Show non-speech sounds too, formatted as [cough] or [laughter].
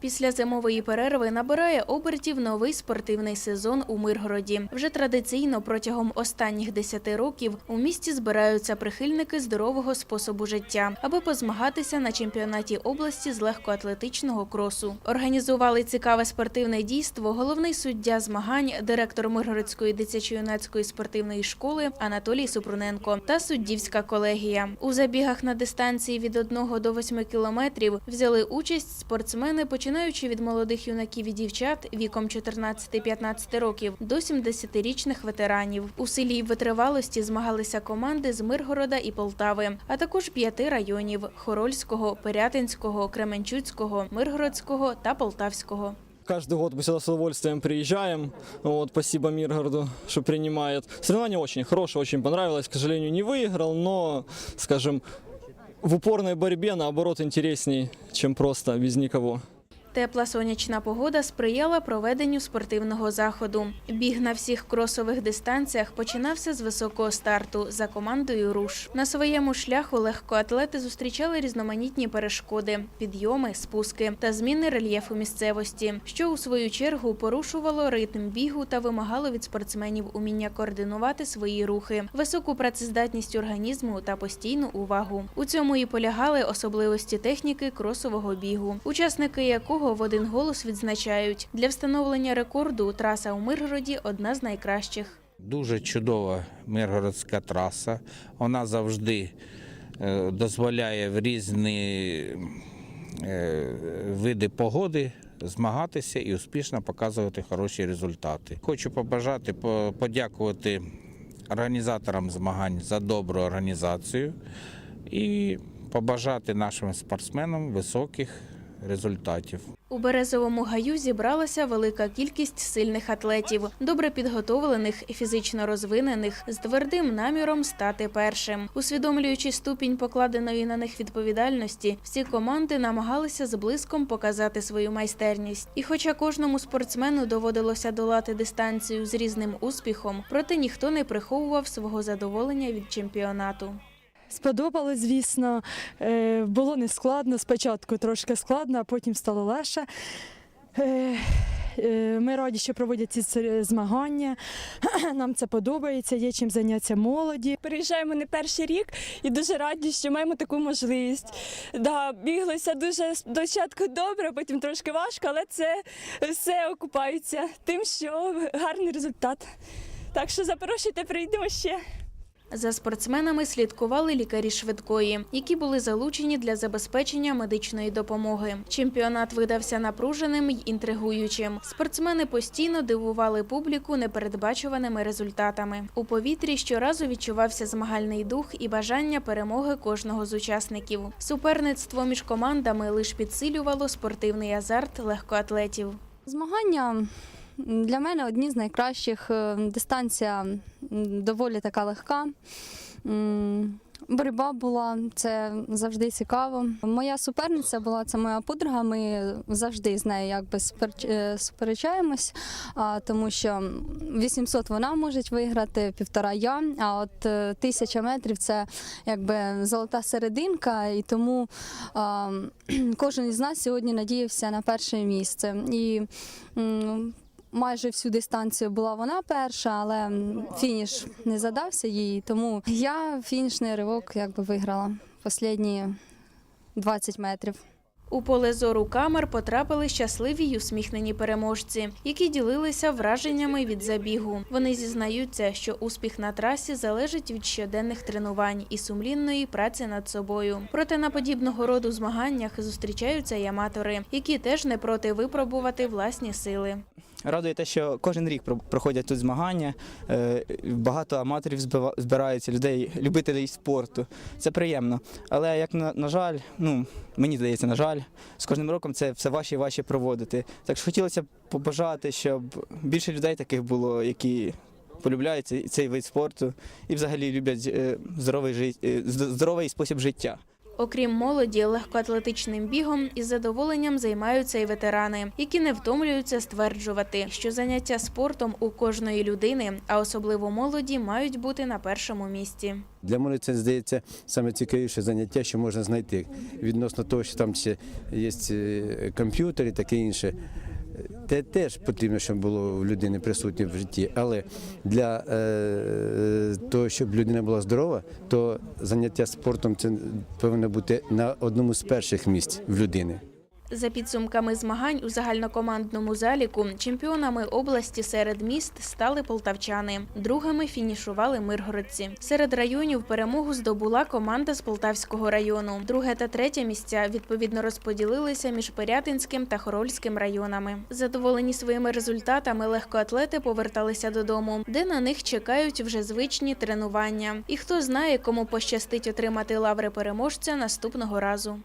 Після зимової перерви набирає обертів новий спортивний сезон у Миргороді. Вже традиційно протягом останніх 10 років у місті збираються прихильники здорового способу життя, аби позмагатися на чемпіонаті області з легкоатлетичного кросу. Організували цікаве спортивне дійство головний суддя змагань, директор Миргородської дитячо-юнацької спортивної школи Анатолій Супруненко та суддівська колегія. У забігах на дистанції від 1 до 8 кілометрів взяли участь спортсмени, починаючи від молодих юнаків і дівчат віком 14-15 років до 70-річних ветеранів. У селі й витривалості змагалися команди з Миргорода і Полтави, а також п'яти районів: Хорольського, Пирятинського, Кременчуцького, Миргородського та Полтавського. Каждый год мы сюда с удовольствием приезжаем. Вот, спасибо Миргороду, что принимает. Соревнование очень хорошее, очень понравилось. К сожалению, не выиграл, но, скажем, в упорной борьбе, наоборот, интересней, чем просто без никого. Тепла сонячна погода сприяла проведенню спортивного заходу. Біг на всіх кросових дистанціях починався з високого старту за командою Руш. На своєму шляху легкоатлети зустрічали різноманітні перешкоди, підйоми, спуски та зміни рельєфу місцевості, що у свою чергу порушувало ритм бігу та вимагало від спортсменів уміння координувати свої рухи, високу працездатність організму та постійну увагу. У цьому і полягали особливості техніки кросового бігу, учасники якого в один голос відзначають для встановлення рекорду траса у Миргороді одна з найкращих. Дуже чудова миргородська траса. Вона завжди е, дозволяє в різні е, види погоди змагатися і успішно показувати хороші результати. Хочу побажати, подякувати організаторам змагань за добру організацію і побажати нашим спортсменам високих результатів. У березовому гаю зібралася велика кількість сильних атлетів, добре підготовлених, фізично розвинених, з твердим наміром стати першим. Усвідомлюючи ступінь покладеної на них відповідальності, всі команди намагалися з блиском показати свою майстерність. І хоча кожному спортсмену доводилося долати дистанцію з різним успіхом, проте ніхто не приховував свого задоволення від чемпіонату. Сподобалось, звісно. Е, Було не складно. Спочатку трошки складно, а потім стало легше. Е, е, Ми раді, що проводять ці змагання. [clears throat] Нам це подобається, є чим зайнятися молоді. Переїжджаємо не перший рік і дуже раді, що маємо таку можливість. Да, біглося дуже спочатку добре, потім трошки важко, але це все окупається тим, що гарний результат. Так що запрошуйте, прийдемо ще. За спортсменами слідкували лікарі швидкої, які були залучені для забезпечення медичної допомоги. Чемпіонат видався напруженим й інтригуючим. Спортсмени постійно дивували публіку непередбачуваними результатами. У повітрі щоразу відчувався змагальний дух і бажання перемоги кожного з учасників. Суперництво між командами лише підсилювало спортивний азарт легкоатлетів. Змагання для мене одні з найкращих. Е, Дистанція доволі така легка. Боротьба була, це завжди цікаво. Моя суперниця була це моя подруга. Ми завжди з нею якби е, сперечаємось, тому що 800 вона може виграти, півтора я. А от е, тисяча метрів це якби золота серединка, і тому кожен із нас сьогодні надіявся на перше місце. І майже всю дистанцію була вона перша, але фініш не задався їй. Тому я фінішний ривок якби виграла останні 20 метрів. У поле зору камер потрапили щасливі й усміхнені переможці, які ділилися враженнями від забігу. Вони зізнаються, що успіх на трасі залежить від щоденних тренувань і сумлінної праці над собою. Проте на подібного роду змаганнях зустрічаються й аматори, які теж не проти випробувати власні сили. Радує те, що кожен рік про- проходять тут змагання. е, Багато аматорів збирається, людей, любителей спорту. Це приємно. Але як на, на жаль, ну мені здається, на жаль, з кожним роком це все важче і важче проводити. Так що хотілося б побажати, щоб більше людей таких було, які полюбляють цей, цей вид спорту і взагалі люблять е, здоровий, е, здоровий спосіб життя. Окрім молоді, легкоатлетичним бігом із задоволенням займаються і ветерани, які не втомлюються стверджувати, що заняття спортом у кожної людини, а особливо молоді, мають бути на першому місці. Для мене це здається саме цікавіше заняття, що можна знайти. Відносно того, що там ще є комп'ютери, комп'ютер і таке інше. Те теж потрібно, щоб було в людини присутнє в житті. Але для е, того, щоб людина була здорова, то заняття спортом це повинно бути на одному з перших місць в людини. За підсумками змагань у загальнокомандному заліку чемпіонами області серед міст стали полтавчани. Другими фінішували миргородці. Серед районів перемогу здобула команда з Полтавського району. Друге та третє місця відповідно розподілилися між Пирятинським та Хорольським районами. Задоволені своїми результатами легкоатлети поверталися додому, де на них чекають вже звичні тренування. І хто знає, кому пощастить отримати лаври переможця наступного разу.